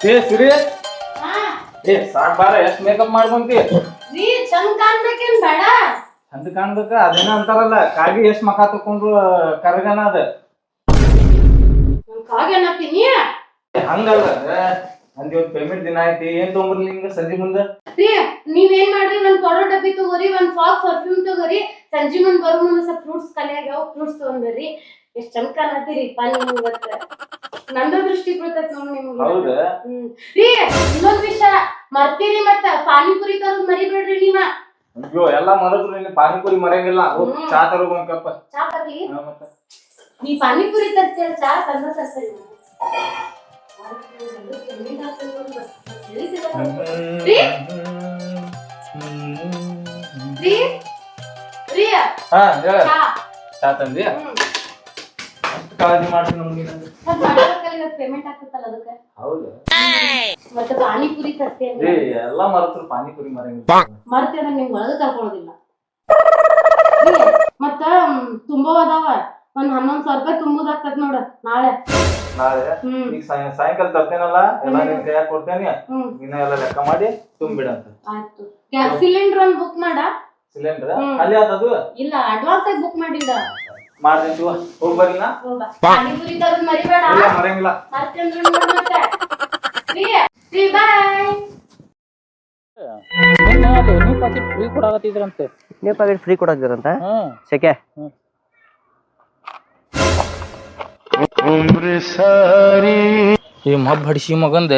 ಏ ಸಿರಿ. ಏ ಸಾಂಬಾರ ಬಾರ ಎಷ್ಟ್ ಮೇಕಪ್ ಮಾಡ್ಕೊಂತಿ? ರೀ ಚಂದ ಕಾಣ್ಬೇಕೇನ್ ಬೇಡ. ಚಂದ ಕಾಣ್ಬೇಕ? ಅದೇನ ಅಂತಾರಲ್ಲ ಕಾಗಿ ಎಷ್ಟ್ ಮಖ ತಕೊಂಡ್ರು ಕರಗನ ಅದ. ಕಾಗಿ ಕಾಗೇನತ್ತೀನಿ ಏ, ಹಂಗಲ್ಲ. ನಂದಿ ಒಂದು ಪೇಮೆಂಟ್ ದಿನ ಐತಿ ಏನ್ ತಗೊಂಬರ್ಲಿ ಹಿಂಗ ಸಂಜೆ ಮುಂದ? ರೀ ನೀವೇನ್ ಮಾಡ್ರಿ ಒಂದ್ ಪೌಡರ್ ಡಬ್ಬಿ ತಗೋರಿ ಒಂದ್ ಫಾಕ್ ಪರ್ಫ್ಯೂಮ್ ತಗೋರಿ. ಸಂಜೆ ಮುಂದ್ ಬರೋ ಮುಂದೆ ಸ್ವಲ್ಪ ಫ್ರೂಟ್ಸ್ ಕಲಿಯಾಗ ಫ್ರೂಟ್ಸ್ ತಗೊಂಡ್ರಿ ಎಷ್ಟ್ ಚಂದ ಕಾಣತ್ತೀರಿ ಪಾ ನಿಮ್ಗೆ ನಂದು ದೃಷ್ಟಿ ಬೀಳ್ತೈತ್ ನೋಡ್ ನಿಮ್ಗೆ ಹೌದು? ಹ್ಮ್. ರೀ ಇನ್ನೊಂದ್ ವಿಷಯ ಮರ್ತೀರಿ ಮತ್ತ? ಪಾನಿಪುರಿ ತರೋದ್ ಮರಿಬೇಡ್ರಿ ನೀವ. ಅಯ್ಯೋ ಎಲ್ಲ ಮರದ್ರು ನಿನ್ನ ಪಾನಿಪುರಿ ಮರಂಗಿಲ್ಲ. ಹೋಗ್ ಚಾ ತರೋಗ್ ಒಂದ್ ಕಪ್ಪ. ಚಾ ತರ್ಲಿ ಹಾ, ಮತ್ತ. ನೀ ಪಾನಿಪುರಿ ತರ್ತೀಯ ಚಾ ತಂದ ತರ್ತೀನಿ ರೀ? ರೀ ರೀ. ಹಾ ಹೇಳ. ಚಾ. ಚಾ ತಂದಿ ಹ್ಮ್. ಅಷ್ಟ್ ಕಾಳಜಿ ಮಾಡ್ತೀನಿ ನಮ್ಗೆ ಪೇಮೆಂಟ್ ಆಗ್ತದಲ್ಲ ಅದಕ್ಕೆ? ಹೌದು. ಮತ್ತೆ ಪಾನಿಪುರಿ ತರ್ತೇನೆ ಏ ಎಲ್ಲಾ ಮರತ್ರ ಪಾನಿಪುರಿ ಮರಂಗಿಲ್ಲ ಮರ್ತೇನೆ ನಿಮ್ಗೆ ಒಳಗೆ ಕರ್ಕೊಳ್ಳೋದಿಲ್ಲ ಮತ್ತ ತುಂಬಾ ಅದಾವ. ಒಂದ್ ಹನ್ನೊಂದ್ ಸಾವಿರ ರೂಪಾಯಿ ತುಂಬುದಾಗ್ತದ ನೋಡ ನಾಳೆ. ನಾಳೆ? ಈಗ ಸಾಯ- ಸಾಯಂಕಾಲ ತರ್ತೇನಲ್ಲ ಎಲ್ಲ ನಿನ್ ಕೈಯಾಗ ಕೊಡ್ತೇನೆ. ಹ್ಮ್. ಎಲ್ಲ ಲೆಕ್ಕ ಮಾಡಿ ತುಂಬಿಡಂತ. ಆಯ್ತು. ಗ್ಯಾಸ್ ಸಿಲಿಂಡರ್ ಒಂದ್ ಬುಕ್ ಮಾಡ. ಸಿಲಿಂಡರ್? ಹ್ಮ್. ಅಲ್ಲಿ ಆತದು ಇಲ್ಲ ಅಡ್ವಾನ್ಸ್ ಆಗಿ ಬುಕ್ ಮಾಡಿಡ ಮಾಡ್ತೀನಿ ಹೋಗ್ ಫ್ರೀ ಫ್ರೀ ಬಾಯ್ ನೀ ಪಾಕೆಟ್ ಫ್ರೀ ಕೊಡಾಕತ್ತಿದ್ರಂತೆ ನೀವು ಫ್ರೀ ಸೆಕೆ ಈ ಮಬ್ಬಡಿಸಿ ಮಗಂದ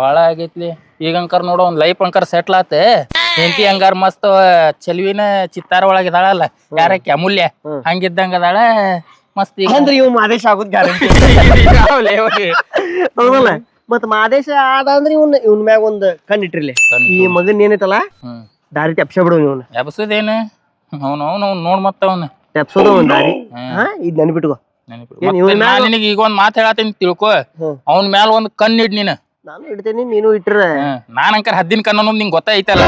ಬಾಳ ಆಗೈತ್ಲಿ. ಈಗ ಅಂಕರ್ ನೋಡೋ ಒಂದ್ ಲೈಫ್ ಅಂಕರ್ ಸೆಟ್ಲ್ ಆತ. ಹೆಂಡತಿ ಹಂಗಾರ ಮಸ್ತ್ ಚೆಲುವಿನ ಚಿತ್ತಾರ ಒಳಗ ಇದಾಳಲ್ಲ ಯಾರಕ್ಕೆ ಅಮೂಲ್ಯ. ಹಂಗಿದ್ದಂಗ ಅದಾಳ ಮಸ್ತ್ ಈಗ. ಅಂದ್ರೆ ಇವ್ ಮಾದೇಶ ಆಗುದ್ ಗ್ಯಾರಂಟಿ ಮತ್ ಮಾದೇಶ ಆದ ಅಂದ್ರೆ ಇವ್ನ ಇವ್ನ ಮ್ಯಾಗ ಒಂದ್ ಕಣ್ಣಿಟ್ರಿಲಿ ಈ ಮಗನ್ ಏನೈತಲ್ಲ? ದಾರಿ ತೆಪ್ಸ ಬಿಡು ಇವ್ನ. ಎಬ್ಸದೇನು ಅವ್ನು ಅವ್ನು ಅವ್ನು ನೋಡ್ ಮತ್ತ ಅವನ್. ತೆಪ್ಸೋದ ಒಂದ್ ದಾರಿ. ಹಾ ಇದ್ ನೆನ್ಬಿಟ್ಕೋ ನಿನಗ ಈಗ ಒಂದ್ ಮಾತು ಹೇಳತ್ತೀನಿ ತಿಳ್ಕೊ. ಅವನ್ ಮ್ಯಾಲ ಒಂದ್ ಕಣ್ಣು ಇಡ್ ನೀನು. ನಾನು ಇಡ್ತೇನೆ ನೀನು ಇಟ್ರ. ನಾನ್ ಅಂಕರ್ ಹದ್ದಿನ ಕಣ್ಣು ನಿಂಗೆ ಗೊತ್ತಾಯ್ತಲ್ಲ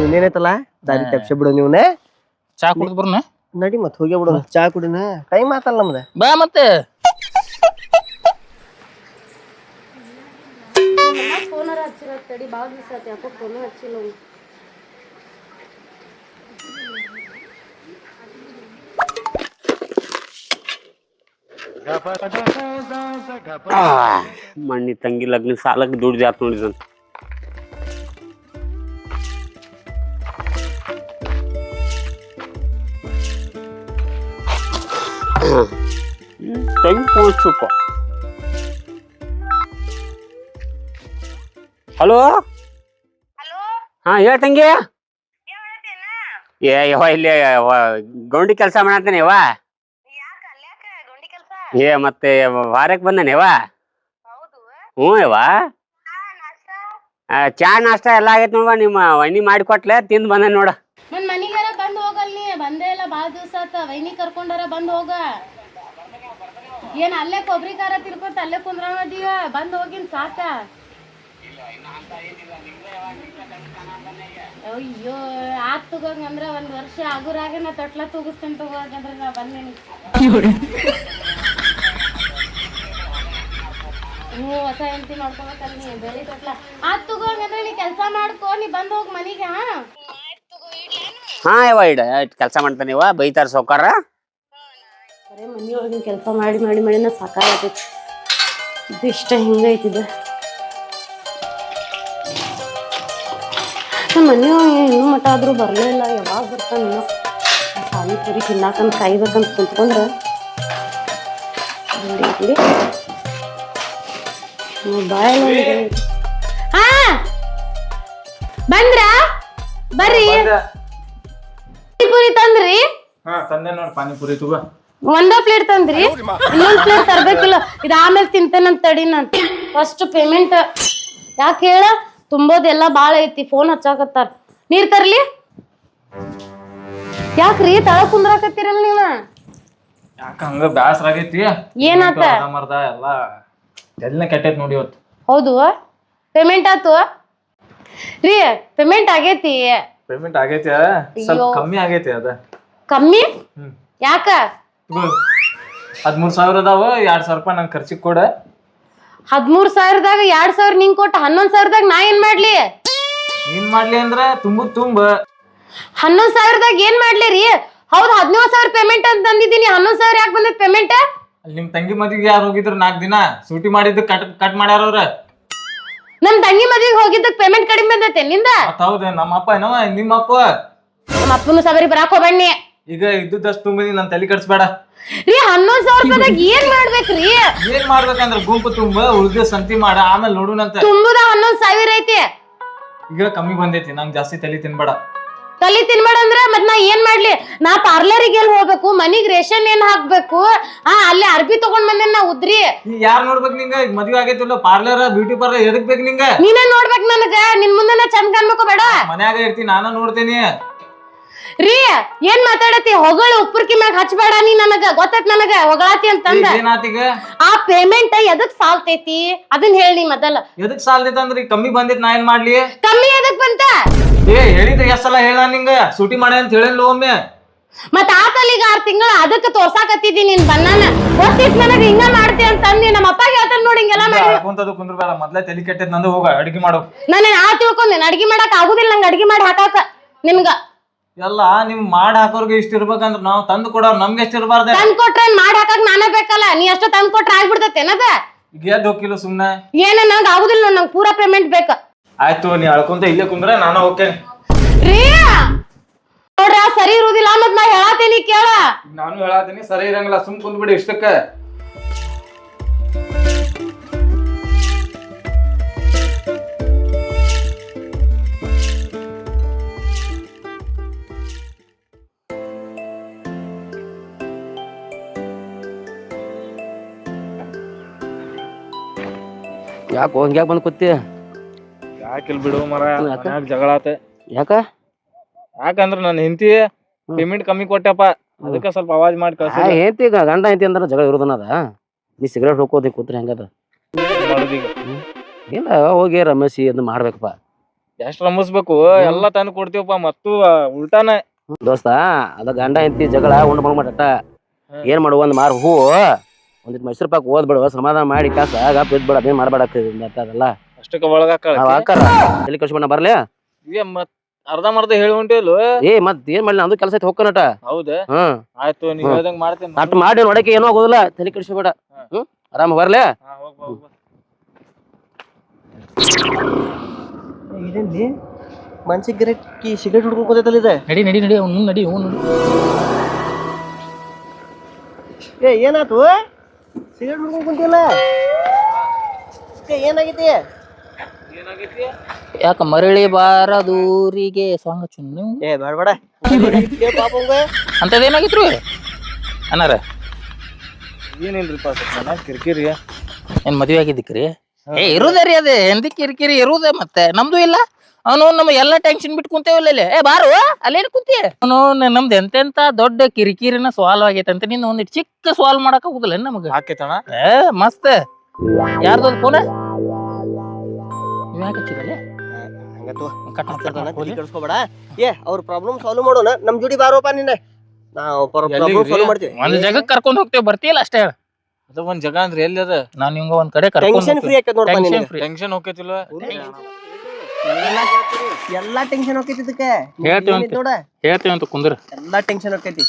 ಇವ್ನ ಏನೈತಲ್ಲ ದಾರಿ ತೆಪ್ಸ ಬಿಡು ನೀವ್ನ. ಚಾ ಕುಡ್ದು ಬರ್ನ? ನಡಿ ಮತ್ ಹೋಗಿ ಬಿಡು. ಚಾ ಕುಡಿನ. ಟೈಮ್ ಆತಲ್ಲ ನಮ್ದ. ಬಾ ಮತ್ತೆ. ಫೋನರ ಹಚ್ಚಿರೋ ತಡಿ ಭಾಳ ದಿವಸ ಆಯ್ತು ಯಾಕೋ ಫೋನ್ ಹಚ್ಚಿಲ್ಲ ಅವ್ನು. ಮಣ್ಣಿ ತಂಗಿ ಲಗ್ನ ಸಾಲಕ್ಕೆ ದುಡ್ಡು ಜಾತ್ ನೋಡಿದಂತ ತಂಗಿ ಕೂಡಿಸ್ಬೇಕು ಹಲೋ? ಹಾ ಹೇಳ ತಂಗಿ. ಏ ಯವ ಇಲ್ಲಿ ಗೌಂಡಿ ಕೆಲಸ ಮಾಡತ್ತೇನೆ ಯವ ಏ ಮತ್ತೆ ವಾರಕ್ಕೆ ಬಂದಾನೆ ಯವ ಹ್ಞೂ ಯವ್ವ. ಆ, ಚಾ ನಾಷ್ಟ ಎಲ್ಲ ಆಗೈತೆ ನೋಡುವ ನಿಮ್ಮ ವೈನಿ ಮಾಡಿಕೊಟ್ಲೆ ತಿಂದು ಬಂದ ನೋಡ ನನ್ ಮನಿಗಾರ ಬಂದ್ ಹೋಗಲ್ ನೀ ಬಂದೇ ಇಲ್ಲ ಭಾಳ ದಿವಸ ಆತ ವೈನಿ ಕರ್ಕೊಂಡಾರ, ಬಂದ್ ಹೋಗ. ಏನ್ ಅಲ್ಲೇ ಕೊಬ್ಬರಿ ಖಾರ ತಿರ್ಕೊತ, ಅಲ್ಲೇ ಕುಂದ್ರಾಮದೀವ ಬಂದ್ ಹೋಗಿನ್ ಸಾಕ. ಅಯ್ಯೋ, ಆತ್ ತಗೋಂಗ ಅಂದ್ರ ಒಂದ್ ವರ್ಷ ಆಗುರಾಗ ನಾ ತೊಟ್ಲ ತೂಗಿಸ್ತೇನೆ ತಗೋಂದ್ರ ನಾ ಬಂದೇನಿ. ಹ್ಞೂ, ಹೊಸ ಹೆಂಡತಿ ನೋಡ್ಕೊಬೇಕಲ್ಲ ನೀ ಬೆಳಿ ತೊಟ್ಲ. ಆತ್ ತಗೋಂಗ್ ಅಂದ್ರೆ ನೀ ಕೆಲ್ಸ ಮಾಡ್ಕೋ, ನೀ ಬಂದ್ ಹೋಗ್ ಮನಿಗೆ, ಹಾ. ಹಾ ಯವ್ವ ಇಡ. ಕೆಲಸ ಮಾಡ್ತಾನೆ ಇವ ಬೈತಾರ ಸೌಕಾರ ಬರೇ ಮನಿಯೊಳಗಿನ ಕೆಲಸ ಮಾಡಿ ಮಾಡಿ ಮಾಡಿ ನಾ ಸಾಕಾಗತೈತಿ ಇದು ಇಷ್ಟ ಹಿಂಗೈತಿದ ನಮ್ಮ ಮನೆಯೊಳಗೆ ಇನ್ನೂ ಮಟ ಆದ್ರೂ ಬರಲೇ ಇಲ್ಲ. ಯಾವಾಗ ಬರ್ತಾನೆ. ಸಾಲಿ ಪಾನಿಪುರಿ ತಿನ್ನಾಕಂತ ಕಾಯ್ಬೇಕಂತ ಕುಂತ್ಕೊಂಡ್ರೆ. ಇಲ್ಲಿ ಇಲ್ಲಿ ಬಾಯಲ್ಲಿ ಹಾ! ಬಂದ್ರ? ಬರ್ರಿ. ಪಾನಿಪುರಿ ತಂದ್ರಿ? ಹಾ ತಂದೆ ನೋಡ್ ಪಾನಿಪುರಿ ತಗೋ. ಒಂದ ಪ್ಲೇಟ್ ತಂದ್ರಿ? ಇನ್ನೊಂದ್ ಪ್ಲೇಟ್ ತರ್ಬೇಕಿಲ್ಲ. ಇದ ಆಮೇಲೆ ತಿಂತೇನಂತ ತಡಿ ನಾನ್. ಫಸ್ಟ್ ಪೇಮೆಂಟ್ ಯಾಕೆ ಹೇಳ? ತುಂಬೋದೆಲ್ಲ ಬಾಳ ಐತಿ ಫೋನ್ ಹಚ್ಚಾಕತ್ತಾರ. ನೀರ್ ತರ್ಲಿ? ಯಾಕ್ರಿ? ತಳ ಕುಂದ್ರಾಕತ್ತೀರಲ್ಲ ನೀವ? ಯಾಕ ಹಂಗ ಬ್ಯಾಸರ ಆಗೈತಿ? ಏನಾತ? ಮರ್ದ ಎಲ್ಲ ಎಲ್ಲ ಕೆಟ್ಟೈತ್ ನೋಡಿ ಇವತ್ತು. ಹೌದು. ಪೇಮೆಂಟ್ ಆತು? ರೀ ಪೇಮೆಂಟ್ ಆಗೈತಿ. ಪೇಮೆಂಟ್ ಆಗೈತಿ? ಸ್ವಲ್ಪ ಕಮ್ಮಿ ಆಗೈತಿ ಅದ. ಕಮ್ಮಿ? ಯಾಕ? ಹದ್ಮೂರ್ ಸಾವಿರ ಅದಾವ ಎರಡ್ ಸಾವಿರ ರೂಪಾಯಿ ನಂಗೆ ಖರ್ಚಿಗೆ ಕೊಡ. ಹದ್ಮೂರ್ ಸಾವಿರದಾಗ ಎರಡ್ ಸಾವಿರ ನಿಂಗ್ ಕೊಟ್ಟ ಹನ್ನೊಂದ್ ಸಾವಿರದಾಗ ನಾ ಏನ್ ಮಾಡ್ಲಿ? ಏನ್ ಮಾಡ್ಲಿ ಅಂದ್ರ ತುಂಬು ತುಂಬ. ಹನ್ನೊಂದ್ ಸಾವಿರದಾಗ ಏನ್ ಮಾಡ್ಲಿ ರೀ? ಹೌದ್ ಹದಿನೇಳು ಸಾವಿರ ಪೇಮೆಂಟ್ ಅಂತ ತಂದಿದ್ದೀನಿ. ಹನ್ನೊಂದ್ ಸಾವಿರ ಯಾಕೆ ಬಂದೈತ್ ಪೇಮೆಂಟ್ ಅಲ್ಲಿ ನಿಮ್ ತಂಗಿ ಮದ್ವಿಗೆ ಯಾರು ಹೋಗಿದ್ರು ನಾಕ್ ದಿನ? ಸೂಟಿ ಮಾಡಿದ್ದು ಕಟ್ ಕಟ್ ಮಾಡ್ಯಾರ ಅವ್ರ. ನಮ್ ತಂಗಿ ಮದ್ವಿಗೆ ಹೋಗಿದ್ದಕ್ ಪೇಮೆಂಟ್ ಕಡಿಮೆ ಬಂದೈತೆ ನಿಂದ? ಮತ್ ಹೌದ ನಮ್ಮ ಅಪ್ಪ ಏನವ? ನಿಮ್ಮ ಅಪ್ಪ? ನಮ್ಮ ಅಪ್ಪನ ಸಬರಿ ಬರಾಕ್ ಹೋಗ್ಬಣ್ಣಿ. ಈಗ ಇದ್ದದಷ್ಟು ತುಂಬಿ ನನ್ ತಲೆ ಕಟ್ಸ್ಬೇಡ ರೀ ಹನ್ನೊಂದ್ ಸಾವಿರ ರೂಪಾಯಿದಾಗ ಏನ್ ಮಾಡ್ಬೇಕ್ರಿ ಏನ್ ಮಾಡ್ಬೇಕಂದ್ರ ಗುಂಪು ತುಂಬ ಉಳ್ದ ಸಂತಿ ಮಾಡ ಆಮೇಲೆ ನೋಡುನಂತ. ತುಂಬುದ ಹನ್ನೊಂದ್ ಸಾವಿರ ಐತಿ. ಈಗ ಕಮ್ಮಿ ಬಂದೈತಿ ನಂಗ್ ಜಾಸ್ತಿ ತಲೆ ತಿನ್ಬೇಡ. ತಲಿ ತಿನ್ಬೇಡ ಅಂದ್ರ ಮತ್ ನಾ ಏನ್ ಮಾಡ್ಲಿ? ನಾ ಪಾರ್ಲರಿಗೆ ಎಲ್ಲಿ ಹೋಗ್ಬೇಕು? ಮನಿಗ್ ರೇಷನ್ ಏನ್ ಹಾಕ್ಬೇಕು? ಹಾ ಅಲ್ಲಿ ಅರ್ಬಿ ತಗೊಂಡ್ ಬಂದೆ ನಾ ಉದ್ರಿ? ಯಾರು ಯಾರ್ ನೋಡ್ಬೇಕು ನಿಂಗ? ಈಗ ಮದ್ವೆ ಆಗೈತಿಲ್ಲ ಪಾರ್ಲರ್ ಬ್ಯೂಟಿ ಪಾರ್ಲರ್ ಎದಕ್ ಬೇಕು ನಿಂಗ? ನೀನೇ ನೋಡ್ಬೇಕು ನನಗ. ನಿನ್ ಮುಂದೆ ನಾ ಚಂದ ಕಾಣ್ಬೇಕು ಬೇಡ. ಮನ್ಯಾಗ ಇರ್ತೀನಿ ನಾನು ನೋಡ್ತೇನಿ. ರೀ ಏನ್ ಮಾತಾಡತಿ ಹೊಗಳು ಉಪ್ಪರ್ಕಿ ಮ್ಯಾಗ ಹಚ್ಬೇಡ ನೀ ನನಗ. ಗೊತ್ತೈತ್ ನನಗ? ಹೊಗಳಾತಿ ಅಂತಂದ. ಈಗ ಏನಾತೀಗ? ಆ ಪೇಮೆಂಟ್ ಎದಕ್ ಸಾಲ್ತೈತಿ? ಅದನ್ನ ಹೇಳಿ ಮೊದಲ. ಎದಕ್ ಸಾಲ್ತೈತಂದ್ರಿ ಅಂದ್ರೆ? ಈಗ ಕಮ್ಮಿ ಬಂದಿತ್ ನಾ ಏನ್ ಮಾಡ್ಲಿ? ಕಮ್ಮಿ ಎದಕ್ ಬಂತ? ಏ ಹೇಳಿದ್ರೆ ಎಷ್ಟ್ ಸಲ ಹೇಳ ನಿಂಗ? ಸೂಟಿ ಮಾಡ ಅಂತ ಹೇಳಿಲ್ಲ ಒಮ್ಮೆ. ಮತ್ ಆತಲ್ಲಿಗ ಆರ್ ತಿಂಗಳ ಅದಕ್ಕ ತೋರ್ಸಾಕತ್ತಿದಿ ನೀನ್ ಬನ್ನಾನ ಗೊತ್ತಿತ್ ನನಗ ಹಿಂಗ ಮಾಡ್ತಿ ಅಂತ ಅಂದಿ. ನಮ್ಮ ಅಪ್ಪ ಹೇಳ್ತಾನ ನೋಡಿ ಹಿಂಗೆಲ್ಲ ಮಾಡಿ. ಕುಂತದು ಕುಂದ್ರಬೇಡ ಮೊದ್ಲೇ ತಲೆ ಕೆಟ್ಟದ್ ನಂದು ಹೋಗ ಅಡಿಗೆ ಮಾಡು. ನಾನು ಆ ತಿಳ್ಕೊಂಡೇನ್ ಅಡ್ಗಿ ಮಾಡಕ್ ಆಗುದಿಲ್ಲ ನಂಗೆ ಅಡ್ಗಿ ಮಾಡಿ ಹಾಕಾಕ. ನಿಮ್ಗ ಎಲ್ಲ ನಿಮ್ ಮಾಡ್ ಹಾಕೋರ್ಗೆ ಇಷ್ಟ ಇರ್ಬೇಕಂದ್ರ ನಾವ್ ತಂದು ಕೊಡೋರ್ ನಮ್ಗೆ ಎಷ್ಟ್ ಇರ್ಬಾರ್ದ? ತಂದ್ ಕೊಟ್ರೆ ಮಾಡಿ ಹಾಕಕ್ ನಾನೇ ಬೇಕಲ್ಲ. ನೀ ಎಷ್ಟು ತಂದ್ ಕೊಟ್ರೆ ಈಗ ಎದ್ದು ಹೋಗಿಲ್ಲ ಸುಮ್ನೆ? ಏನ ನಂಗ್ ಆಗುದಿಲ್ಲ ನೋಡ್ ನಂಗೆ ಪೂರಾ ಪೇಮೆಂಟ್ ಬೇಕ. ಆಯ್ತು ನೀ ಅಳ್ಕೊಂತ ಇಲ್ಲೇ ಕುಂದ್ರ ನಾನು ಹೋಗ್ತೇನೆ. ರೀ ನೋಡ್ರಿ ಸರಿ ಇರುದಿಲ್ಲ ಮತ್ ನಾ ಹೇಳತ್ತೀನಿ ಕೇಳ. ನಾನು ಹೇಳತ್ತೀನಿ ಸರಿ ಇರಂಗಿಲ್ಲ ಸುಮ್ ಕುಂದ್ಬಿಡಿ ಇಷ್ಟಕ್ಕ. ಯಾಕೋ ಹಂಗ್ಯಾಕ್ ಬಂದ್ ಕೂತಿ? ಯಾಕಿಲ್ ಬಿಡು ಮರ ಯಾಕ? ಜಗಳ ಆತ. ಯಾಕ? ಯಾಕಂದ್ರೆ ನನ್ನ ಹೆಂಡತಿ ಪೇಮೆಂಟ್ ಕಮ್ಮಿ ಕೊಟ್ಟಪ್ಪ ಅದಕ್ಕೆ ಸ್ವಲ್ಪ ಅವಾಜ್ ಮಾಡಿ ಕಳ್ಸ. ಹೆಂಡತಿ ಗಂಡ ಹೆಂಡತಿ ಅಂದ್ರ ಜಗಳ ಇರೋದನದ ನೀ ಸಿಗರೇಟ್ ಹೋಗೋದಿ ಕೂತ್ರಿ ಹೆಂಗದ? ಇಲ್ಲ ಹೋಗಿ ರಮಸಿ ಅದನ್ನ ಮಾಡ್ಬೇಕಪ್ಪ. ಎಷ್ಟ್ ರಮಿಸ್ಬೇಕು ಎಲ್ಲ ತಂದು ಕೊಡ್ತೀವಪ್ಪ ಮತ್ತು ಉಲ್ಟಾನ. ದೋಸ್ತ ಅದ ಗಂಡ ಹೆಂಡತಿ ಜಗಳ ಉಂಡ್ ಮಾಡಟ್ಟ ಏನ್ ಮಾಡುವ ಒಂದ್ ಮಾರು ಹೂ ಒಂದಿಟ್ ಮೈಸೂರು ಪಾಕ್ ಓದ್ಬೇಡ ಸಮಾಧಾನ ಮಾಡಿ ಕಾಸ ಆಗ ಇದ್ಬೇಡ ಅದೇನ್ ಮಾಡ್ಬೇಡಕ್ಕ ಅದಲ್ಲ. ಅಷ್ಟಕ್ಕ ಕಳ್ಸ್ಬೇಡ ಬರ್ಲಿ? ಮತ್ ಅರ್ಧ ಮರ್ಧ ಹೇಳಿ ಏ ಮತ್ ಏನ್ ಮಾಡ್ಲಿ ನಂದು ಕೆಲಸ ಐತಿ ಹೋಗ್ಕನಟ ಹೌದ? ಹ್ಮ್. ಆಯ್ತು ಅಟ್ ಮಾಡಿ ನೋಡಕ್ಕೆ ಏನೂ ಆಗೋದಿಲ್ಲ ತಲೆ ಕಳ್ಸ್ಬೇಡ ಹ್ಮ್? ಆರಾಮ ಬರ್ಲಿ? ಹಾ, ಹೋಗ್ ಬಾ, ಹೋಗ್. ಬಾ. ಇದೇನ್ಲಿ? ಮನ್ ಸಿಗರೇಟ್ ಕಿ ಸಿಗರೇಟ್ ಹುಡ್ಕೊಂಡ್ ಕೂತೈತಲ್ಲ ಇದೆ? ನಡಿ ನಡಿ ನಡಿ ಅವ್ನು ನಡಿ ಅವ್ನು ಏ ಏನಾತು? ಸಿಗರೇಟ್ ಹುಡ್ಕೊಂಡ್ ಕುಂತಿಲ್ಲ ಏ ಏನಾಗೈತಿ ಯಾಕ ಮರಳಿ ಬಾರದೂರಿಗೆ ಸಾಂಗ್ ಚುನ್ನು ಏ ಬೇಡ ಪಾಪಂಗ ಅಂತದೇನಾಗಿತ್ರು ಅನ್ನಾರ ಏನಿಲ್ರಿಪ್ಪ ಕಿರಿಕಿರಿ. ಏನ್ ಮದ್ವೆ ಆಗಿದ್ದಕ್ರಿ ಏ ಇರುದೇ ರೀ ಅದೇ. ಎಂದಿ ಕಿರಿಕಿರಿ ಇರುದೇ ಮತ್ತೆ. ನಮ್ದು ಇಲ್ಲ. ಅವನು ನಮ್ಮ ಎಲ್ಲ ಟೆನ್ಷನ್ ಬಿಟ್ಟು ಕುಂತೇವಲ್ಲೇ ಏ ಬಾರು ಅಲ್ಲೇನು ಕುಂತಿ. ಅವನು ನಮ್ದು ಎಂತೆಂತ ದೊಡ್ಡ ಕಿರಿಕಿರಿನ ಸಾಲ್ವ್ ಆಗೈತೆ ಅಂತ ನಿನ್ನ ಒಂದಿಟ್ಟು ಚಿಕ್ಕ ಸಾಲ್ವ್ ಮಾಡಕ್ ಹೋಗುದಿಲ್ಲ ನಮಗೆ? ಹಾಕೈತಣ ಏ ಮಸ್ತ್. ಯಾರ್ದು ಫೋನ್ ನೀವ್ ಯಾಕೆ ಕಟ್ ಏ ಅವ್ರ ಪ್ರಾಬ್ಲಮ್ ಸಾಲ್ವ್ ಮಾಡೋಣ. ನಮ್ ಜೋಡಿ ಬಾರೋಪ ನಿನ್ನೆ. ನಾವು ಪ್ರಾಬ್ಲಮ್ ಸಾಲ್ವ್ ಮಾಡ್ತೀವಿ. ಒಂದ್ ಕರ್ಕೊಂಡ್ ಹೋಗ್ತೇವೆ ಬರ್ತೀಯಲ್ಲ ಅಷ್ಟೇ ಹೇಳ. ಅದ ಒಂದ್ ಜಗ ಅಂದ್ರೆ ಎಲ್ಲಿ ಅದ? ನಾನ್ ಹಿಂಗ ಒಂದ್ ಕಡೆ ಕರ್ಕೊಂಡ್ ಟೆನ್ಷನ್ ಫ್ರೀ ಆಕೈತಿ ನೋಡಪ್ಪ ಟೆನ್ಷನ್ ನಿನಗೆ. ಫ್ರೀ ಟೆನ್ಷನ್ ಹೋಗ್ತೈತಿಲ್ವ ಎಲ್ಲಾ ಟೆನ್ಷನ್ ಹೋಗ್ತೈತಿ ಇದಕ್ಕೆ. ಹೇಳ್ತೀವಿ ಏನಿದ್ ನೋಡ ಹೇಳ್ತೇವೆ ಅಂತ ಕುಂದ್ರ. ಎಲ್ಲಾ ಟೆನ್ಷನ್ ಹೋಗ್ತೈತಿ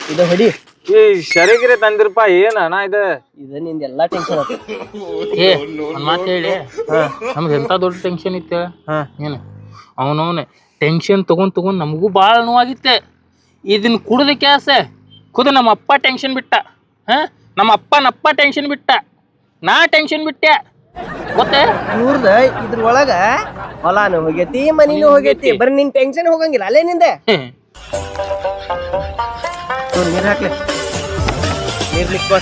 ಇದು ಹೊಡಿ. ಏ ಶರೀಗಿರಿ ತಂದಿರಪ್ಪ ಏನು ಅಣ್ಣ ಇದ? ಇದು ನಿಂದ ಎಲ್ಲಾ ಟೆನ್ಷನ್ ಹೋಗ್ತೈತಿ ಏ ಒಂದ್ ಮಾತು ಹೇಳಿ. ನಮ್ದು ಎಂತ ದೊಡ್ಡ ಟೆನ್ಷನ್ ಇತ್ತ? ಹಾ. ಏನು? ಅವನವನೇ ಟೆನ್ಷನ್ ತಗೊಂಡ್ ತಗೊಂಡ್ ನಮಗೂ ಭಾಳ ನೋವಾಗಿತ್ತೆ ಇದನ್ನ ಕುಡ್ದ ಕ್ಯಾಸ ಕುದ ನಮ್ಮ ಅಪ್ಪ ಟೆನ್ಷನ್ ಬಿಟ್ಟ. ಹಾ? ನಮ್ಮ ಅಪ್ಪನಪ್ಪ ಟೆನ್ಷನ್ ಬಿಟ್ಟ. ನಾ ಟೆನ್ಷನ್ ಬಿಟ್ಟೆ. ಗೊತ್ತೇ ಇವ್ರದ ಇದ್ರ ಒಳಗ ಹೊಲಾನು ಹೋಗೈತಿ ಮನಿನೂ ಹೋಗೈತಿ ಬರೀ ನಿನ್ ಟೆನ್ಷನ್ ಹೋಗಂಗಿಲ್ಲ ಅಲ್ಲೇ ನಿಂದೆ. ನೀರ್ ಹಾಕ್ಲಿ. ನೀರ್ ಲಿಕ್ ಬಾ.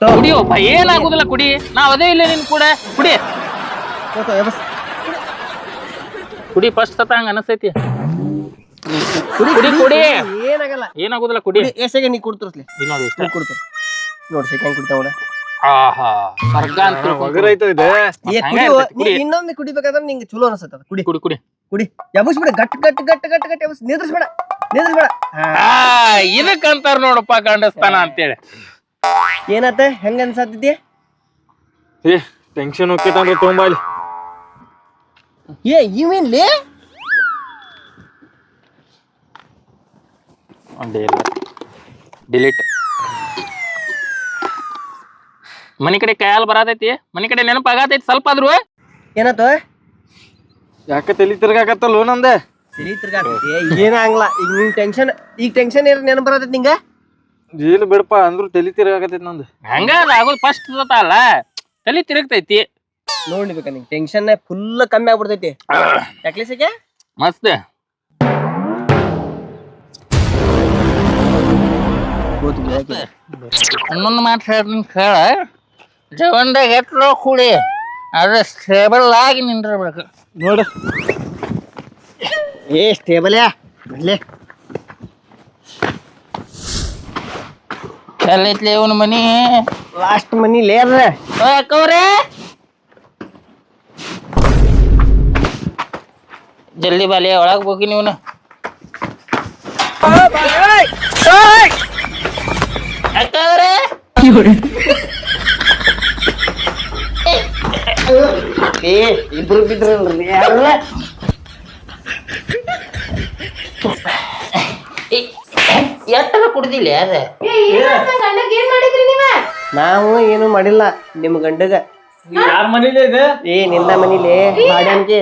ಕುಡಿಯೋಪ್ಪ ಏನಾಗುದಿಲ್ಲ ಕುಡಿ. ನಾವ್ ಅದೇ ಇಲ್ಲ ನಿನ್ ಕೂಡ. ಕುಡಿ. ಕುಡಿ ಫಸ್ಟ್ ಸತ ಹಂಗ ಅನಸ್ತೈತಿ. ಕುಡಿ ಕುಡಿ, ಕುಡಿ. ಏನಾಗಲ್ಲ. ಏನಾಗುದಿಲ್ಲ ಕುಡಿ. ಎಸೆಗೆ ನೀ ಕುಡ್ತಿರ್ಸ್ಲಿ ಇನ್ನೊಂದು ಇಷ್ಟ ನೀ ನೋಡಿ ಕುಡಿತಾವ ನೋಡ ಆಹಾ ಸ್ವರ್ಗ ಅಂತ ತಿಳ್ಕೊಂಡ್ ಒಗರೈತ ಇದೆ. ಇನ್ನೊಮ್ಮೆ ಕುಡಿಬೇಕಾದ್ರೆ ನಿಂಗೆ ಚಲೋ ಅನ್ಸತ್ತ ಕುಡಿ. ಕುಡಿ ಕುಡಿ. ಕುಡಿ. ಎಬಸ್ಬಿಡ ಗಟ್ ಗಟ್ ಗಟ್ ಗಟ್ ಗಟ್ ಎಬಸ್ ನಿದ್ರಿಸ್ಬೇಡ ನಿದ್ರಿಸ್ಬೇಡ. ಆ ಇದಕ್ಕಂತಾರ ನೋಡಪ್ಪ ಗಂಡಸ್ತಾನ ಅಂತೇಳಿ. ಏನತ್ತೆ? ಹೆಂಗ ಅನ್ಸತ್ತಿದ್ದೆ ಏ ಟೆನ್ಷನ್ ಓಕೆ ತಂಗ ಇಲ್ಲಿ. ಏ ಇವೇನ್ಲಿ ಡಿಲೀಟ್ ಮನೆ ಕಡೆ ಕೈಯಾಲ್ ಬರತೈತಿ? ಮನೆ ಕಡೆ ನೆನಪಾಗತೈತಿ ಸ್ವಲ್ಪ ಆದ್ರೂ? ಏನತ್ತ ಯಾಕೆ ತಲೆ ತಿರ್ಗಾಕತ್ತಲ್ಲ ನಂದೆ? ತಲಿ ತಿರ್ಗಾಕೈತಿ ಏನಾಗಲ್ಲ ಈಗ ನಿನ್ ಟೆನ್ಷನ್ ಈಗ ಟೆನ್ಷನ್ ಏನ್ ನೆನಪು ಬರತೈತಿ ನಿಂಗೆ? ಇಲ್ಲ ಬಿಡಪ್ಪ ಅಂದ್ರು ತಲೆ ತಿರ್ಗಾಕತ್ತೈತಿ ನಂದು. ಹಂಗ ಆಗೋದು ಫಸ್ಟ್ ಅಲ್ಲ. ತಲೆ ತಿರುಗ್ತೈತಿ. ನೋಡ್ಬೇಕ ನಿಂಗೆ ಟೆನ್ಷನ್ ಫುಲ್ ಕಮ್ಮಿ ಆಗ್ಬಿಡ್ತೈತಿ. ಯಾಕ್ಲೇಸಿಗೆ ಮಸ್ತ್. ಇನ್ನೊಂದು ಮಾತು ಹೇಳ್ತೀನಿ ಕೇಳ. ಜೀವನದಾಗ ಎಟ್ಲೋ ಕುಡಿ ಆದ್ರೆ ಸ್ಟೇಬಲ್ ಆಗಿ ನಿಂದಿರ್ಬೇಕು. ನೋಡು. ಏ ಸ್ಟೇಬಲ್ ಯಾ? ಬರ್ಲೆ ಎಲ್ಲೈತ್ಲಿ ಇವನ ಮನಿ? ಲಾಸ್ಟ್ ಮನಿ ಲೇರ್ ಯಾಕವ್ರೆ ಜಲ್ದಿ ಬಾಲಿ ಒಳಗೆ ಹೋಗಿ ನೀವು ಅಕ್ಕವ್ರೆ ಏ ಇಬ್ರು ಬಿದ್ರಲ್ರಿ ಯಾರಲ್ಲ ಎಟ್ಟರ ಕುಡ್ದಿಲ್ಲ ಅದ. ನೀವ? ನಾವು ಏನು ಮಾಡಿಲ್ಲ ನಿಮ್ ಗಂಡಗ. ಯಾರ ಮನೇಲಿ ಇದೆ? ಏ ನಿಂದ ಮನೇಲಿ ಮಾಡ್ಯಾನ್ಕಿ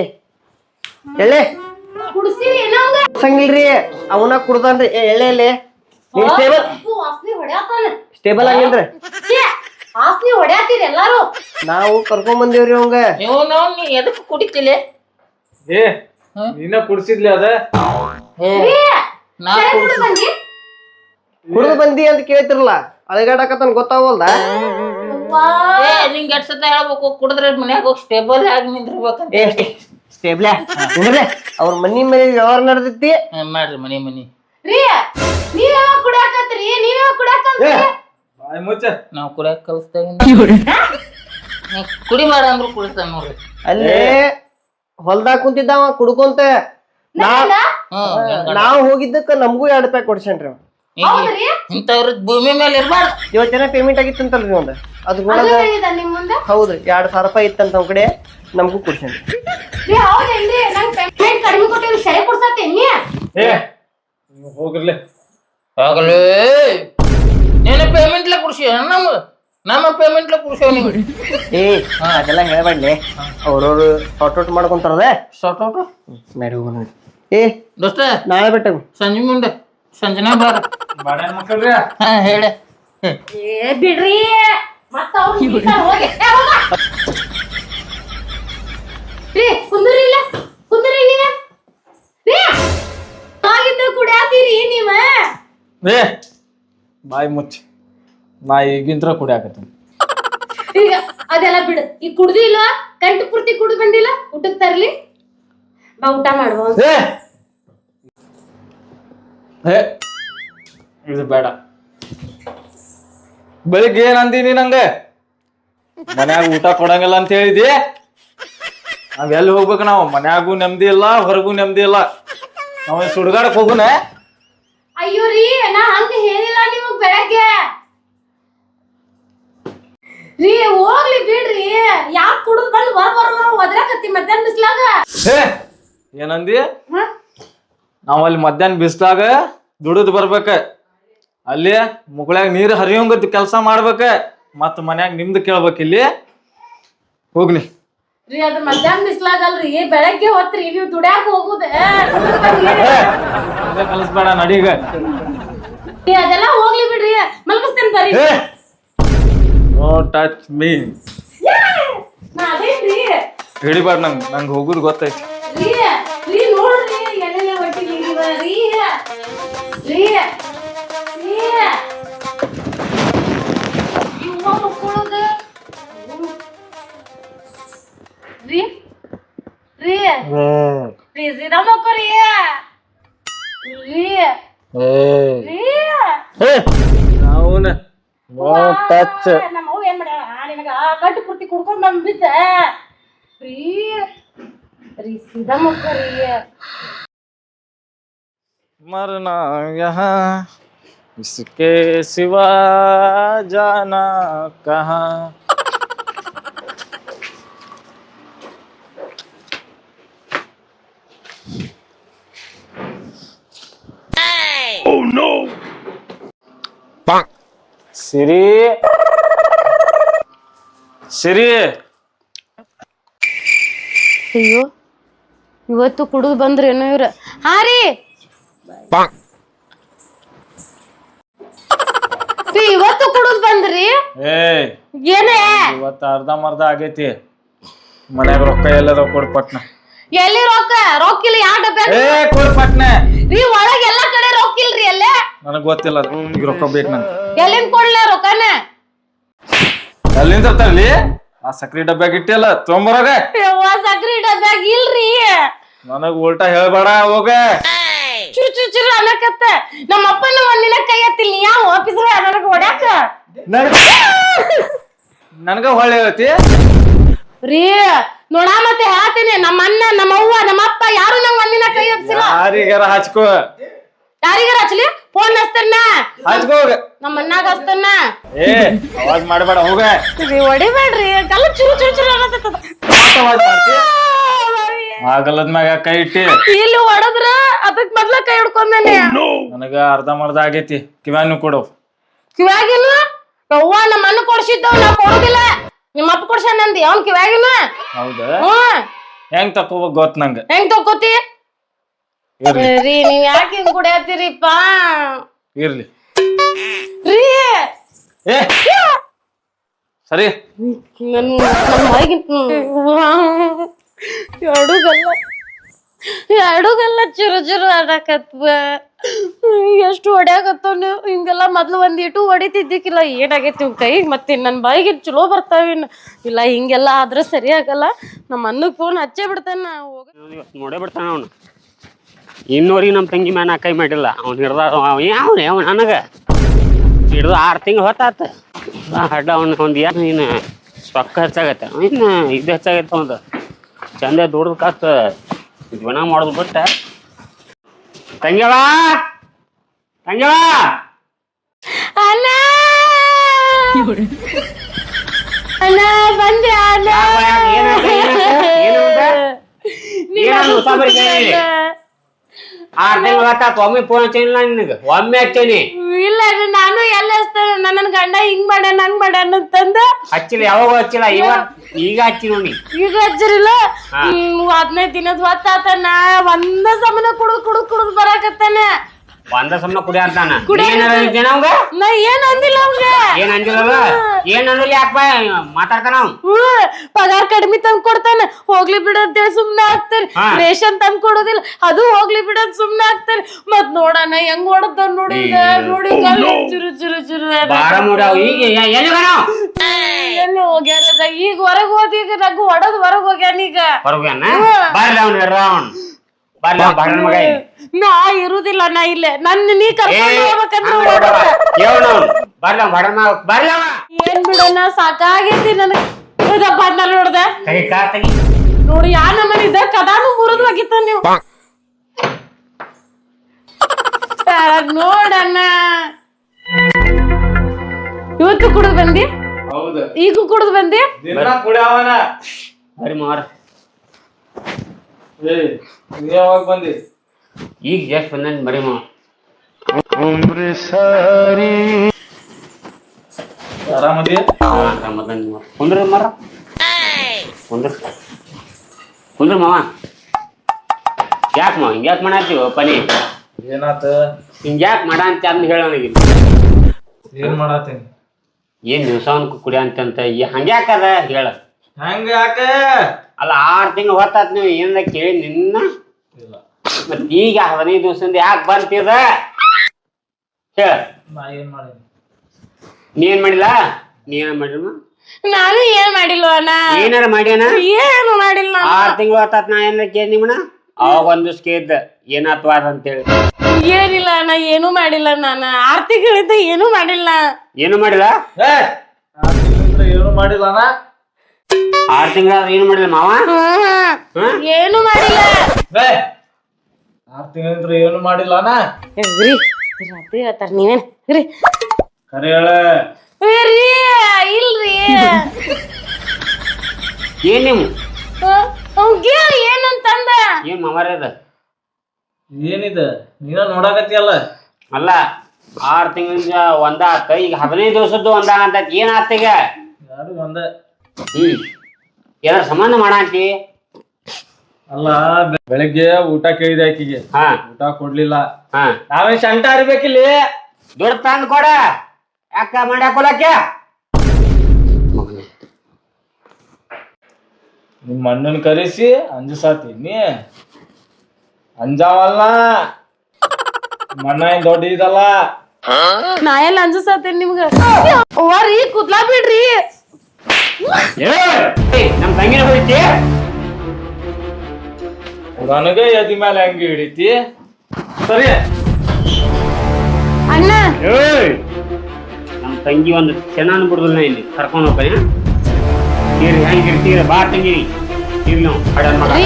ಎಳ್ಳೆ. ಅವಂಗ? ಸಂಗಿಲ್ರಿ ಅವನ ಕುಡ್ದಾನ್ರಿ. ಏ ಎಳ್ಳೆ ಎಳ್ಳೆ. ನೀನ್ ಸ್ಟೇಬಲ್ ಸ್ಟೇಬಲ್ ಆಗಿಲ್ರಿ. ಆಸ್ತಿ ಹೊಡ್ಯಾತೀರಿ ಎಲ್ಲಾರು. ನಾವು ಕರ್ಕೊಂಡ್ ಬಂದೇವ್ರಿ ಅವಂಗ. ನೀವು ನಾವು ನೀ ಎದಕ್ಕೆ ಕುಡಿತಿಲೆ? ಏ ನಿನ್ನ ಕುಡ್ಸಿದ್ಲಿ ಅದ? ನಾ ಬಂದಿ? ಕುಡ್ದು ಬಂದಿ ಅಂತ ಕೇಳ್ತಿರಲ್ಲ. ಅಳಗಾಡಕತ್ತನ್ ಗೊತ್ತಾವಲ್ದ? ಏ ನಿಂಗೆ ಎಷ್ಟ್ ಸತ ಹೇಳ್ಬೇಕು? ಕುಡಿದ್ರೆ ಮನ್ಯಾಗ ಹೋಗಿ ಸ್ಟೇಬಲ್ ಆಗಿ ನಿಂದಿರ್ಬೇಕಂತ. ಅವ್ರ ಮನಿ ಮೇಲೆ ವ್ಯವಹಾರ ನಡೆದೈತಿ. ಹ್ಮ್, ಮಾಡ್ರಿ ಮನಿ ಮನಿ. ರೀ ನೀವ್ ಯಾವಾಗ ಕುಡ್ಯಾಕತ್ರಿ ನೀವ್ ಯಾವಾಗ ಕುಡ್ಯಾಕತ್ರಿ ಬಾಯ್ ಮುಚ್ಚ. ನಾವು ಕುಡಿಯಕ್ ಕಲಿಸ್ದಾಗ ಕುಡಿಬೇಡ ಅಂದ್ರು ಕುಡಿತಾನ ನೋಡ್ರಿ. ಅಲ್ಲೇ ಹೊಲ್ದಾಗ ಕುಂತಿದ್ದಾವ ಕುಡ್ಕೊಂತ. ನಾ ನಾವ್ ಹೋಗಿದ್ದಕ್ಕ ನಮಗೂ ಎರಡ್ ರೂಪಾಯಿ ಕೊಡ್ಸೇನ್ರಿ ಇಂಥವ್ರ ಭೂಮಿ ಮೇಲೆ ಇರ್ಬಾರ್ದು. ಇವತ್ತು ಜನ ಪೇಮೆಂಟ್ ಆಗಿತ್ತಂತಲ್ರಿ ಒಂದ್ ಅದ್ರ ಹೌದು ಹೌದ್ರಿ ಎರಡ್ ಸಾವಿರ ರೂಪಾಯಿ ಇತ್ತಂತ ಅವ್ನ ಕಡೆ. ನಮಗೂ ಕೊಡ್ಸೇನಿ. ಏ ನೀವ್ ಹೋಗಿರ್ಲಿ. ಆಗಲೇ ನೀನು ಪೇಮೆಂಟ್ಲೆ ಕುಡ್ಸಿ ನಮ್ಮ ನಮ್ಮ ಪೇಮೆಂಟ್ಲೆ ಕುಡ್ಸೇವ್ ನೀವು ಏ ಅದೆಲ್ಲ ಹೇಳ್ಬೇಡ್ಲಿ. ಅವ್ರವ್ರು ಔಟ್ ಮಾಡ್ಕೊಂತಾರದ ಶಾರ್ಟ್ ಔಟ್ ನಡಿ ಹೋಗೋಣ ಏ ದೋಸ್ತ ನಾಳೆ ಬಿಟ್ಟ. ಸಂಜೆ ಮುಂದೆ. ಸಂಜೆನೇ ಬಾರ ಬಾಡ ಮಕ್ಕಳ್ರಿ. ಹಾ ಹೇಳಿ. ಏ ಬಿಡ್ರಿ. ಮತ್ತ ಅವ್ರು ಬೀಳ್ತಾರ್ ಹೋಗಿ. ಏ, ಹೋಗ. ಏ ಬಾಯಿ ಮುಚ್ಚ. ನಾ ಈಗಿಂತ್ರ ಕುಡಿಯಾಕತ್ತೀನಿ ಈಗ ಅದೆಲ್ಲ ಬಿಡು. ಈಗ ಕುಡ್ದಿಲ್ಲ ಕಂಟು ಪೂರ್ತಿ ಕುಡ್ದು ಬಂದಿಲ್ಲ? ಊಟಕ್ ತರ್ಲಿ? ಬಾ ಊಟ ಮಾಡುವ. ಏ! ಏ ಇದು ಬೇಡ. ಬೆಳಿಗ್ಗೆ ಏನ್ ಅಂದೀನಿ ನಂಗೆ? ಮನ್ಯಾಗ ಊಟ ಕೊಡಂಗಿಲ್ಲ ಅಂತ ಹೇಳಿದಿ? ನಾವ್ ಎಲ್ಲಿ ಹೋಗ್ಬೇಕು ನಾವು? ಮನ್ಯಾಗೂ ನೆಮ್ಮದಿ ಇಲ್ಲ ಹೊರಗೂ ನೆಮ್ಮದಿ ಇಲ್ಲ. ನಾವ್ ಸುಡ್ಗಾಡಕ್ ಹೋಗುನ? ಅಯ್ಯೋ ರೀ ನಾ ಹಂಗ ಹೇಳಿಲ್ಲ ನಿಮಗ್ ಬೆಳಗ್ಗೆ. ರೀ ಹೋಗ್ಲಿ ಬಿಡ್ರಿ. ಯಾಕೆ ಕುಡ್ದು ಬಂದು ಹೊರ ಬರ ಬರ ಒದ್ರಾಕತ್ತಿ ಮಧ್ಯಾಹ್ನ ಬಿಸ್ಲಾಗ? ಏನಂದಿ? ನಾವ್ ಅಲ್ಲಿ ಮಧ್ಯಾಹ್ನ ಬಿಸ್ಲಾಗ ದುಡಿದ್ ಬರ್ಬೇಕ. ಅಲ್ಲಿ ಮುಗಳಾಗ ನೀರ್ ಹರಿಯೋಂಗದ್ ಕೆಲಸ ಮಾಡ್ಬೇಕ. ಮತ್ ಮನ್ಯಾಗ ನಿಮ್ದು ಕೇಳ್ಬೇಕು ಇಲ್ಲಿ. ಹೋಗ್ನಿ ರೀ ಅದು ಮಧ್ಯಾಹ್ನ ಬಿಸ್ಲಾಗಲ್ರಿ ಬೆಳಗ್ಗೆ ಹೊತ್ರಿ ನೀವು ದುಡ್ಯಾಕ ಹೋಗುದ ಕಲಿಸ್ಬೇಡ ನಡೀಗ. ರೀ ಅದೆಲ್ಲ ಹೋಗ್ಲಿ ಬಿಡ್ರಿ ಮಲ್ಗಿಸ್ತೇನೆ ಬರ್ರಿ. ಏ! ನೋ ಟಚ್ ಮೀ ನಾ ಅದೇನ್ರಿ? ನಂಗ್ ನಂಗೆ ಹೋಗುದು ಗೊತ್ತೈತಿ ರೀ ರೀ ನೋಡ್ರಿ ಎಲ್ಲೆಲ್ಲ ಹೊಟ್ಟಿಗೆ ರೀ ರೀ ಟಚ್ ನಮ್ಮ ಅವ್ವ ಏನ್ ಮಾಡ್ಯಾಳ ಗಟ್ಟಿ ಪೂರ್ತಿ ಕುಡ್ಕೊಂಡ್ ಬಂದ್ಬಿದ್ದೆ ರೀ ರೀ ಸೀದಾ ಮಕ್ಕರಿ मरना यहाँ इसके सिवा जाना कहाँ ಸಿರಿ. ಸಿರಿ. ಅಯ್ಯೋ ಇವತ್ತು ಕುಡಿದು ಬಂದ್ರೇನೋ ಇವ್ರ. ಹಾ ರೀ. ರೀ, ಇವತ್ತು ಕುಡಿದು ಬಂದ್ರಿ? ಏನೇ? ಇವತ್ತು ಅರ್ಧ ಮರ್ಧ ಆಗೈತಿ. ಮನ್ಯಾಗ ರೊಕ್ಕ ಎಲ್ಲದ ಕೊಡ್ ಪಟ್ನ. ಎಲ್ಲಿ ರೊಕ್ಕ? ರೊಕ್ಕ ಇಲ್ಲ ಯಾವ ಡಬ್ಬೆ? ಏ ಕೊಡ್ ಪಟ್ನ. ರೀ ಒಳಗ್ ಎಲ್ಲಾ ಕಡೆ ರೊಕ್ಕಿಲ್ರಿ ಅಲ್ಲೇ? ನನಗ್ ಗೊತ್ತಿಲ್ಲ ಅದು. ಈಗ ರೊಕ್ಕ ಬೇಕು ನಂಗೆ. ಎಲ್ಲಿಂದ ಕೊಡ್ಲ ರೊಕ್ಕನ? ಎಲ್ಲಿಂದ ತಲ್ಲಿ ಆ ಸಕ್ರಿ ಡಬ್ಬ್ಯಾಗ ಇಟ್ಟಿಲ್ಲ ತೊಂಬರಾಗ ಯವ್ವಾ ಸಕ್ರಿ ಡಬ್ಬ್ಯಾಗ ಇಲ್ರಿ. ನನಗ್ ಉಲ್ಟಾ ಹೇಳ್ಬೇಡ ಹೋಗ. ಚುರು ಚುರು ಚುರು ಅನ್ನಕತ್ತ. ನಮ್ಮ ಅಪ್ಪನ ಒಂದಿನ ಕೈ ಎತ್ತಿಲ್ಲ ಯಾವ ಆಫೀಸ್ ನನಗ ಹೊಡ್ಯಾಕ? ನನಗ ಹೊಳ್ಳಿ ಹೇಳ್ತಿ? ರೀ ನೋಡ ಮತ್ತೆ ಹೇಳ್ತೀನಿ. ನಮ್ಮ ಅಣ್ಣ ನಮ್ಮ ಅವ್ವ ನಮ್ಮ ಅಪ್ಪ ಯಾರು ನಂಗೆ ಒಂದಿನ ಕೈ ಎತ್ತಿಲ್ಲ ಯಾರಿಗಾರ ಹಚ್ಕೋ? ಯಾರಿಗಾರ ಹಚ್ಲಿ? ಫೋನ್ ಹಚ್ತಾನ ಹಚ್ಕೋ ಹೋಗ. ನಮ್ಮ ಅಣ್ಣಾಗ ಹಚ್ತಾನ ಏ ಅವಾಜ್ ಮಾಡಬೇಡ ಹೋಗ. ಹೊಡಿಬೇಡ್ರಿ ಕಲ್ಲ ಚುರು ಚುರು ಚುರು ಆಗಲ್ಲದ ಮ್ಯಾಗ ಕೈ ಇಟ್ಟಿ. ಇಲ್ಲಿ ಹೊಡದ್ರ ಅದಕ್ ಮೊದ್ಲ ಕೈ ಹಿಡ್ಕೊಂಡೇನೆ ನನಗ ಅರ್ಧ ಮರ್ಧ ಆಗೈತಿ. ಕಿವ್ಯಾನು ಕೊಡು? ಕಿವ್ಯಾಗಿನ ಅವ್ವ ನಮ್ಮ ಅಣ್ಣ ಕೊಡ್ಸಿದ್ದವ್ ನಾ ಕೊಡುದಿಲ್ಲ. ನಿಮ್ಮ ಅಪ್ಪ ಕೊಡ್ಸ್ಯಾನಂದಿ ಅವ್ನ್ ಕಿವ್ಯಾಗಿನ ಹೌದಾ? ಹ್ಮ್. ಹೆಂಗ್ ತಕೋಬೇಕು ಗೊತ್ತ ನಂಗ? ಹೆಂಗ್ ತಕೋತಿ ಇರ್ಲಿ. ರೀ ನೀವ್ ಯಾಕೆ ಹಿಂಗ್ ಕುಡಿಯತ್ತೀರಿಪ್ಪ ಇರ್ಲಿ. ರೀ ಏ. ಸರಿ. ನನ್ ನನ್ ಎರಡುಗಲ್ಲ ಎರಡುಗಲ್ಲ ಚುರು ಚುರು ಆಡಕತ್ವ. ಎಷ್ಟು ಹೊಡ್ಯಾಕತ್ತವ್ ನೀವು? ಹಿಂಗೆಲ್ಲ ಮೊದ್ಲು ಒಂದಿಟ್ಟು ಹೊಡಿತಿದ್ದಿಕ್ಕಿಲ್ಲ ಏನಾಗೈತಿ ಇವ್ ಕೈ ಮತ್ತೆ ನನ್ನ ಬಾಯಿಗೆ ಚಲೋ ಬರ್ತಾವಿನ್ ಇಲ್ಲ ಹಿಂಗೆಲ್ಲ ಆದ್ರೆ ಸರಿ ಆಗಲ್ಲ. ನಮ್ಮ ಅನ್ನಕ್ಕೆ ಫೋನ್ ಹಚ್ಚೇ ಬಿಡ್ತಾನೆ ಹೋಗ. ನೋಡೇ ಬಿಡ್ತಾನ ಅವನು. ಇನ್ನೋರಿಗೆ ನಮ್ಮ ತಂಗಿ ಮ್ಯಾನ ಕೈ ಮಾಡಿಲ್ಲ. ಅವ್ನು ಹಿಡ್ದ ಯಾವ ಅವ್ನು ನನಗೆ ಹಿಡ್ದು ಆರು ತಿಂಗ್ಳು ಹೊತ್ತಾತ. ಹಡ್ಡ ಅವ್ನು ಒಂದು ಏನು ಇನ್ನು ಸೊಕ್ಕ ಹೆಚ್ಚಾಗತ್ತೆ. ಇನ್ನು ಇದು ಹೆಚ್ಚಾಗತ್ತೆ ಒಂದು ಚಂದ ದುಡ್ದು ಕಾಸ್ತ ಜೀವನ ಮಾಡೋದು ಬಿಟ್ಟ. ತಂಗ್ಯವ ತಂಗ್ಯವ ಅಲ್ಲ ಅಲ್ಲ ಬಂದೆ ಅಣ್ಣ. ಆರು ತಿಂಗಳು ಹೊತ್ತಾತ ಒಮ್ಮೆ ಫೋನ್ ಹಚ್ಚಿಲ್ಲ ನಿನಗೆ ಒಮ್ಮೆ ಹಚ್ಚೇನಿ. ಇಲ್ಲ ನಾನು ಎಲ್ಲ ನನ್ನ ಗಂಡ ಹಿಂಗ್ ಮಾಡ ನಂಗ್ ಮಾಡ ಅಂತಂದ. ಹಚ್ಚಿಲ್ಲ ಯಾವಾಗ ಹಚ್ಚಿಲ್ಲ ಇವಾಗ ಈಗ ಹಚ್ಚಿ ನೋಡಿ ಈಗ ಹಚ್ಚರಿಲ್ಲ. ಹದಿನೈದು ದಿನದ ಹೊತ್ತಾತನ ಒಂದ ಸಮನ ಕುಡ್ ಕುಡ್ ಕುಡ್ದು ಬರಾಕತ್ತಾನ. ಒಂದ ಸಮನ ಕುಡಿ ಅಂತಾನ ಕುಡಿಯಾಕ- ಏನಾರ ಇದ್ದೇನ ಅವಂಗ ನಾ ಏನ್ ಅಂದಿಲ್ಲ ಅವಂಗ ಏನ್ ಅಂದಿಲ್ಲ ಏನ್ ಅಂದಿಲ್ಲ ಯಾಕ ಮಾತಾಡ್ತಾನ ಅವ್ ಪಗಾರ ಕಡಿಮೆ ತಂದ್ ಕೊಡ್ತಾನ. ಹೋಗ್ಲಿ ಬಿಡ ಅಂತೇಳಿ ಸುಮ್ನೆ ಆಗ್ತಾರೆ. ರೇಷನ್ ತಂದ್ ಕೊಡೋದಿಲ್ಲ. ಅದು ಹೋಗ್ಲಿ ಬಿಡ ಅಂತ ಸುಮ್ನೆ ಆಗ್ತಾರೆ ಮತ್ ನೋಡಣ ಹೆಂಗ್ ಹೊಡದ ನೋಡಿ ನೋಡಿ ಚುರು ಚುರು ಚುರು. ಬಾರ ಮೂಡ ಈಗ ಎಲ್ಲಿಗಣ ಎಲ್ಲಿ ಹೋಗ್ಯಾರ ಈಗ ಹೊರಗ್ ಹೋದೀಗ ನಗು ಹೊಡದ್ ಹೊರಗ್ ಹೋಗ್ಯಾನ ಈಗ. ಹೊರಗ್ ಅವ್ನು ಇರ್ರ ಅವ್ನು. ಬರ್ಲಿ ಅವ್ನು ಬಾಡನ್ ಮಗ ಇಲ್ಲಿ. ನಾ ಇರುದಿಲ್ಲ ನಾ ಇಲ್ಲೇ. ನನ್ನ ನೀ ಏ ಕರ್ಕೊಂಡು ಹೋಗ್ಬೇಕಂದ್ರ ಹಂಗ್ ನೋಡವ್ವ. ಹೋಗ್ಬೇಕ. ಕೇಳ್ ಅವ್ನು. ಬರ್ಲಿ ಅವ್ನು ಬಾಡನ್ ಮಗ ಬರ್ಲಿ ಅವ. ಏನ್ ಬಿಡೋಣ ಸಾಕಾಗೈತಿ ನನಗ್. ಇದಪ್ಪ ನೋಡ್ದೆ. ಕೈ ಕಾ ತೆಗಿ. ನೋಡಿ ಯಾ ನಮ್ಮನೆ ಇದ್ದ ಕದಾನು ಮುರಿದು ಹೋಗಿತ್ತ ನೀವು. ತಾಳಗ್ ನೋಡಣ್ಣ. ಇವತ್ತು ಕುಡಿದು ಬಂದಿ? ಹೌದು. ಈಗ ಕುಡಿದು ಬಂದಿ? ದಿನ ಕುಡಿಯವನ. ಮಾರ. ಏ ನೀ ಯಾವಾಗ ಬಂದಿ? ಈಗ ಜಸ್ಟ್ ಬಂದೇನ್ ಬರೀ ಮಾವ ಆರಾಮದಿ? ಕುಂದ್ರ ಮರ? ಕುಂದ್ರ. ಕುಂದ್ರ ಮಾವ. ಯಾಕೆ ಮಾವ ಹಿಂಗ್ಯಾಕ್ ಮಾಡಾತೀವ ಪನಿ? ಏನಾತ? ಹಿಂಗ್ಯಾಕ್ ಮಾಡ ಅಂತ ಅಂದ್ ಹೇಳ ನನಗೆ. ಏನ್ ಮಾಡತ್ತೀನಿ ಏನ್ ದಿವಸ ಕುಡಿ ಅಂತಂತ ಹಂಗ್ಯಾಕದ ಹೇಳ. ಹಂಗ್ಯಾಕ? ಯಾಕೆ ಅಲ್ಲ ಆರು ತಿಂಗಳು ಹೊತ್ತಾತ್ ನೀವು ಏನ ಕೇಳಿ ನಿನ್ನ? ಮತ್ ಈಗ ಹದಿನೈದು ದಿವಸದಿಂದ ಯಾಕೆ ಬಂತಿದ? ಹೇಳ. ನಾ ಏನ್ ಮಾಡೀನಿ? ನೀ ಏನ್ ಮಾಡಿಲ್ಲ? ನೀ ಏನ್ ಮಾಡಿಲ್ಲ? ನಾನು ಏನ್ ಮಾಡಿಲ್ವ ಅಣ್ಣ? ಏನಾರ ಮಾಡ್ಯಾನ? ಏನು ಮಾಡಿಲ್ಲ ನಾನು. ಆರ್ ತಿಂಗಳು ಹೊತ್ತಾತ್ ನಾ ಏನ ಕೇಳಿ ನಿಮ್ಮನ ಅವಾಗ ಒಂದ್ ದಿವ್ಸ ಕೇಳಿದ್ದ ಏನಾತ್ವಾದ ಅಂತೇಳಿ. ಏನಿಲ್ಲ ಅಣ್ಣ ಏನು ಮಾಡಿಲ್ಲ ನಾನು. ಆರ್ತಿ ತಿಂಗಳಿಂದ ಏನು ಮಾಡಿಲ್ಲ. ಏನು ಮಾಡಿಲ್ಲ? ಏ ಆ ತಿಂಗ್ಳಿಂದ ಏನು ಮಾಡಿಲ್ಲನ ಆರ್ ತಿಂಗಳ ಏನು ಮಾಡಿಲ್ಲ ಮಾವ? ಏನು ಮಾಡಿಲ್ಲ. ಬೇ ಆರ್ ತಿಂಗಳಿಂದ್ರ ಏನು ಮಾಡಿಲ್ಲ ರೀ ರಾತ್ರಿ ಹೇಳ್ತಾರ ನೀವೇನ್? ರೀ ಕರೆ ಹೇಳ. ರೀ ಇಲ್ರಿ. ಏನ್ ನಿಮ್ ಅವ್ಗೆ ಏನಂತಂದ? ಏನ್ ಮಾವಾರ ಅದ? ಏನಿದ? ನೀನ ನೋಡಾಕತ್ತಿಯಲ್ಲ? ಅಲ್ಲ ಆರ್ ತಿಂಗಳಿಂದ ಒಂದ ಆತ ಈಗ ಹದಿನೈದು ದಿವಸದ್ದು ಒಂದ ಅಂತ ಏನ್ ಆತ ಈಗ? ಯಾರು ಒಂದ? ಹ್ಮ್. ಏನಾರ ಸಂಬಂಧ ಮಾಡಿ ಅಲ್ಲ ಬೆಳಿಗ್ಗೆ ಊಟ ಕೇಳಿದೆ ಆಕಿಗೆ. ಹಾ. ಊಟ ಕೊಡ್ಲಿಲ್ಲ. ಹಾ. ನಾವೇನ್ ಶಂಟ ಹರಿಬೇಕಿಲ್ಲಿ? ದುಡ್ಡು ತಂದು ಕೊಡ. ಯಾಕ ಮಾಡ್ಯಾಕೊಲಕ್ಕೆ ನಿಮ್ಮ ಅಣ್ಣನ ಕರೆಸಿ ಅಂಜಸಾತೀನಿ ಅಂಜಾವಲ್ಲ. ಮಣ್ಣ ಏನ್ ದೊಡ್ಡ ಇದಲ್ಲ. ನಾ ಎಲ್ಲ ಅಂಜಸತ್ತೇನ್ ನಿಮ್ಗ. ಓರಿ ಕುದ್ಲಾ ಬಿಡ್ರಿ. ನಮ್ ತಂಗಿನ ಹೊಡಿತಿ ನನಗೆ ಎದಿ ಮೇಲೆ ಹೆಂಗೆ ಹಿಡಿತಿ. ಸರಿ. ಅಣ್ಣ. ನಮ್ ತಂಗಿ ಒಂದು ಚೆನ್ನಾಗಿ ಬಿಡುದಿಲ್ಲ ಇಲ್ಲಿ ಕರ್ಕೊಂಡು ಹೋಗ್ತಾನೆ. ಇರ್ರಿ ಹೆಂಗಿರ್ತೀರ ಬಾ ತಂಗಿ. ಇರ್ಲಿ ನಾವು ಹಡನ್ ಮಗ ರೀ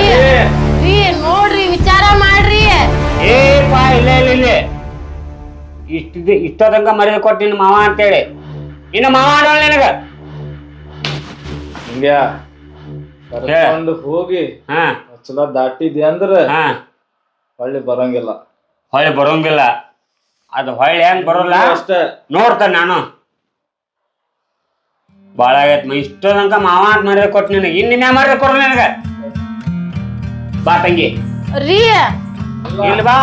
ರೀ ನೋಡ್ರಿ ವಿಚಾರ ಮಾಡ್ರಿ. ಏ ಪಾ ಇಲ್ಲ ಇಲ್ಲ ಇಲ್ಲ. ಇಷ್ಟ ಇಷ್ಟದಂಗ ಮರ್ಯಾದೆ ಕೊಟ್ಟು ನಿನ್ನ ಮಾವ ಅಂತೇಳಿ. ಇನ್ನು ಮಾವ ಆಡೋಣ ನಿನಗ. ಹಿಂಗ್ಯಾ? ಕರ್ಕೊಂಡು ಹೋಗಿ ಹಾ. ಚಲೋ ದಾಟಿದ್ಯ ಅಂದ್ರ ಹಾ. ಹೊಳ್ಳಿ ಬರಂಗಿಲ್ಲ. ಹೊಳ್ಳಿ ಬರೋಂಗಿಲ್ಲ. ಅದು ಹೊಳ್ಳಿ ಹೆಂಗ್ ಬರೋಲ್ಲ? ಅಷ್ಟ. ನೋಡ್ತಾನೆ ನಾನು. ಭಾಳ ಆಗೈತ್ ಮೈ. ಇಷ್ಟ ತನಕ ಮಾವ ಅಂತ ಮರ್ಯಾದೆ ಕೊಟ್ಟು ನಿನಗೆ. ಇನ್ನು ಮ್ಯಾ ಮರ್ಯಾದೆ ಕೊಡಲ್ಲ ನಿನಗ. ಬಾ ತಂಗಿ. ರೀ. ಇಲ್ಲ. ಬಾ.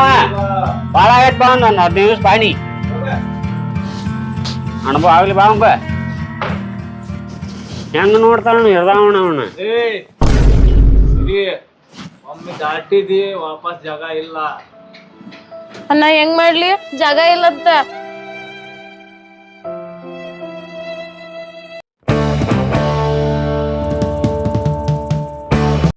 ಭಾಳ ಆಗೈತ್ ಬಾ ಒಂದು ಹದಿನೈದು ದಿವಸ ಪಾಣಿ ಅನುಭವ ಆಗ್ಲಿ ಬಾ ಅವಂಗ ಹೆಂಗ ನೋಡ್ತಾನ ಇರ್ದಾವಣ ಅವನ ಏ ಸರಿ ಒಮ್ಮೆ ದಾಟಿದಿ ವಾಪಸ್ ಜಾಗ ಇಲ್ಲ. ಅಣ್ಣ ಹೆಂಗ್ ಮಾಡ್ಲಿ? ಜಾಗ ಇಲ್ಲಂತ.